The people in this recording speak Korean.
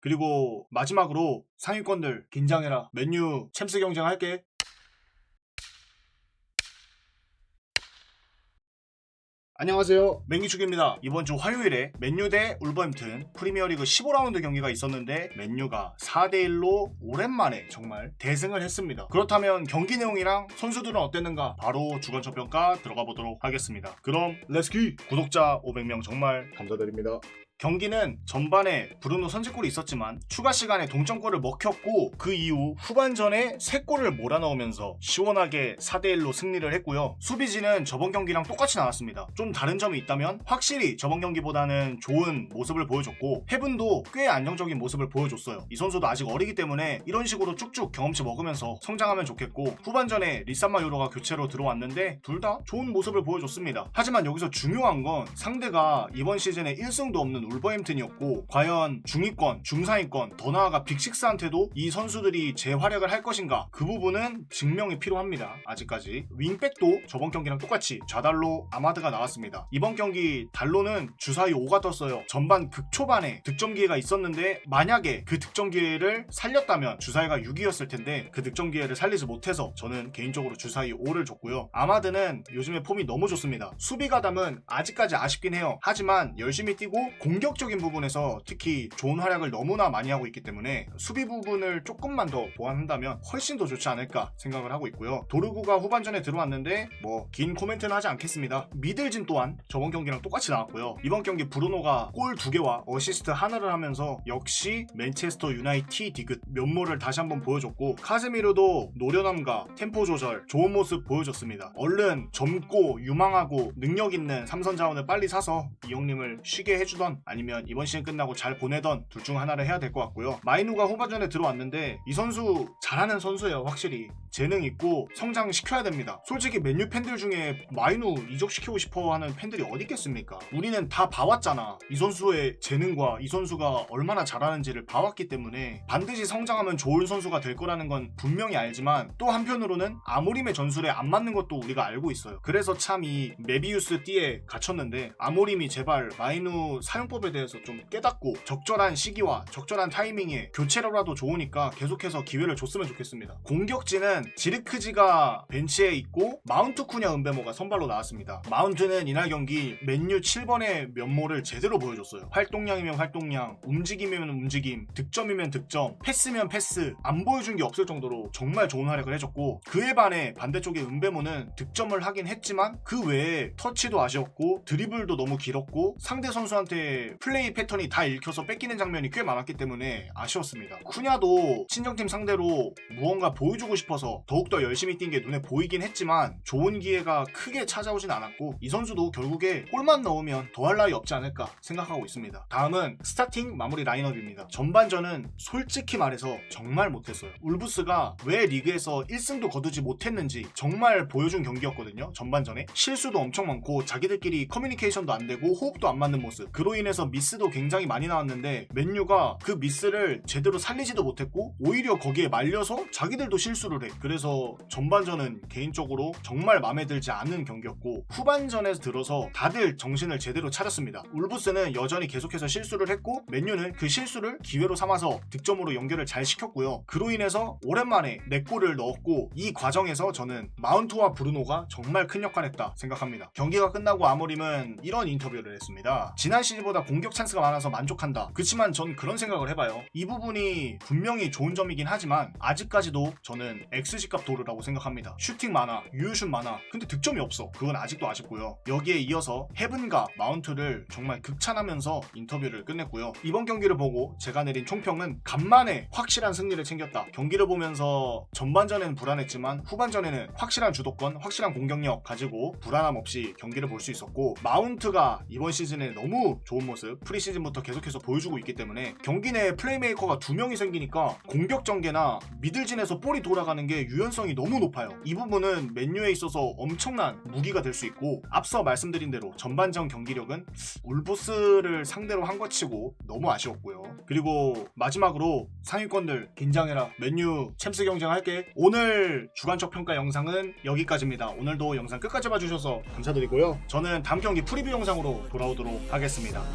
그리고 마지막으로 상위권들 긴장해라. 맨유 챔스 경쟁할게. 안녕하세요. 맹기축입니다. 이번 주 화요일에 맨유 대 울버햄튼 프리미어리그 15라운드 경기가 있었는데 맨유가 4대 1로 오랜만에 정말 대승을 했습니다. 그렇다면 경기 내용이랑 선수들은 어땠는가 바로 주관적 평가 들어가 보도록 하겠습니다. 그럼 렛츠기! 구독자 500명 정말 감사드립니다. 경기는 전반에 브루노 선제골이 있었지만 추가 시간에 동점골을 먹혔고 그 이후 후반전에 3골을 몰아넣으면서 시원하게 4대1로 승리를 했고요. 수비진은 저번 경기랑 똑같이 나왔습니다. 좀 다른 점이 있다면 확실히 저번 경기보다는 좋은 모습을 보여줬고 헤븐도 꽤 안정적인 모습을 보여줬어요. 이 선수도 아직 어리기 때문에 이런 식으로 쭉쭉 경험치 먹으면서 성장하면 좋겠고 후반전에 리산마 요로가 교체로 들어왔는데 둘 다 좋은 모습을 보여줬습니다. 하지만 여기서 중요한 건 상대가 이번 시즌에 1승도 없는 울버햄튼이었고 과연 중위권, 중상위권, 더 나아가 빅식스한테도 이 선수들이 재활약을 할 것인가 그 부분은 증명이 필요합니다. 아직까지 윙백도 저번 경기랑 똑같이 좌달로 아마드가 나왔습니다. 이번 경기 달로는 주사위 5가 떴어요. 전반 극초반에 득점 기회가 있었는데 만약에 그 득점 기회를 살렸다면 주사위가 6이었을 텐데 그 득점 기회를 살리지 못해서 저는 개인적으로 주사위 5를 줬고요. 아마드는 요즘에 폼이 너무 좋습니다. 수비 가담은 아직까지 아쉽긴 해요. 하지만 열심히 뛰고 공 격적인 부분에서 특히 좋은 활약을 너무나 많이 하고 있기 때문에 수비 부분을 조금만 더 보완한다면 훨씬 더 좋지 않을까 생각을 하고 있고요. 도르구가 후반전에 들어왔는데 뭐 긴 코멘트는 하지 않겠습니다. 미들진 또한 저번 경기랑 똑같이 나왔고요. 이번 경기 브루노가 골 두 개와 어시스트 하나를 하면서 역시 맨체스터 유나이티 디귿 면모를 다시 한번 보여줬고 카즈미르도 노련함과 템포 조절 좋은 모습 보여줬습니다. 얼른 젊고 유망하고 능력 있는 삼선 자원을 빨리 사서 이 형님을 쉬게 해주던 아니면 이번 시즌 끝나고 잘 보내던 둘 중 하나를 해야 될 것 같고요. 마이누가 후반전에 들어왔는데 이 선수 잘하는 선수예요, 확실히. 재능 있고 성장시켜야 됩니다. 솔직히 맨유 팬들 중에 마이누 이적시키고 싶어 하는 팬들이 어디 있겠습니까? 우리는 다 봐왔잖아. 이 선수의 재능과 이 선수가 얼마나 잘하는지를 봐왔기 때문에 반드시 성장하면 좋은 선수가 될 거라는 건 분명히 알지만 또 한편으로는 아모림의 전술에 안 맞는 것도 우리가 알고 있어요. 그래서 참 이 메비우스 띠에 갇혔는데 아모림이 제발 마이누 사용법 에 대해서 좀 깨닫고 적절한 시기와 적절한 타이밍에 교체로라도 좋으니까 계속해서 기회를 줬으면 좋겠습니다. 공격진은 지르크지가 벤치에 있고 마운트 쿠냐 은베모가 선발로 나왔습니다. 마운트는 이날 경기 맨유 7번의 면모를 제대로 보여줬어요. 활동량이면 활동량, 움직임이면 움직임, 득점이면 득점, 패스면 패스 안 보여준 게 없을 정도로 정말 좋은 활약을 해줬고 그에 반해 반대쪽의 은베모는 득점을 하긴 했지만 그 외에 터치도 아쉬웠고 드리블도 너무 길었고 상대 선수한테 플레이 패턴이 다 읽혀서 뺏기는 장면이 꽤 많았기 때문에 아쉬웠습니다. 쿠냐도 친정팀 상대로 무언가 보여주고 싶어서 더욱더 열심히 뛴 게 눈에 보이긴 했지만 좋은 기회가 크게 찾아오진 않았고 이 선수도 결국에 골만 넣으면 더할 나위 없지 않을까 생각하고 있습니다. 다음은 스타팅 마무리 라인업입니다. 전반전은 솔직히 말해서 정말 못했어요. 울브스가 왜 리그에서 1승도 거두지 못했는지 정말 보여준 경기였거든요. 전반전에 실수도 엄청 많고 자기들끼리 커뮤니케이션도 안 되고 호흡도 안 맞는 모습. 그로 인해 서 미스도 굉장히 많이 나왔는데 맨유가 그 미스를 제대로 살리지도 못했고 오히려 거기에 말려서 자기들도 실수를 해. 그래서 전반전은 개인적으로 정말 마음에 들지 않는 경기였고 후반전에 들어서 다들 정신을 제대로 차렸습니다. 울브스는 여전히 계속해서 실수를 했고 맨유는 그 실수를 기회로 삼아서 득점으로 연결을 잘 시켰고요. 그로 인해서 오랜만에 4골을 넣었고 이 과정에서 저는 마운트와 브루노가 정말 큰 역할했다 생각합니다. 경기가 끝나고 아모림은 이런 인터뷰를 했습니다. 지난 시즌보다 공격 찬스가 많아서 만족한다. 그렇지만 전 그런 생각을 해봐요. 이 부분이 분명히 좋은 점이긴 하지만 아직까지도 저는 XG값 도르라고 생각합니다. 슈팅 많아, 유효슛 많아. 근데 득점이 없어. 그건 아직도 아쉽고요. 여기에 이어서 헤븐과 마운트를 정말 극찬하면서 인터뷰를 끝냈고요. 이번 경기를 보고 제가 내린 총평은 간만에 확실한 승리를 챙겼다. 경기를 보면서 전반전에는 불안했지만 후반전에는 확실한 주도권, 확실한 공격력 가지고 불안함 없이 경기를 볼 수 있었고 마운트가 이번 시즌에 너무 좋은 모습 프리시즌부터 계속해서 보여주고 있기 때문에 경기 내에 플레이메이커가 두 명이 생기니까 공격 전개나 미들진에서 볼이 돌아가는 게 유연성이 너무 높아요. 이 부분은 맨유에 있어서 엄청난 무기가 될 수 있고 앞서 말씀드린 대로 전반전 경기력은 울보스를 상대로 한 것 치고 너무 아쉬웠고요. 그리고 마지막으로 상위권들 긴장해라. 맨유 챔스 경쟁할게. 오늘 주관적 평가 영상은 여기까지입니다. 오늘도 영상 끝까지 봐주셔서 감사드리고요. 저는 다음 경기 프리뷰 영상으로 돌아오도록 하겠습니다.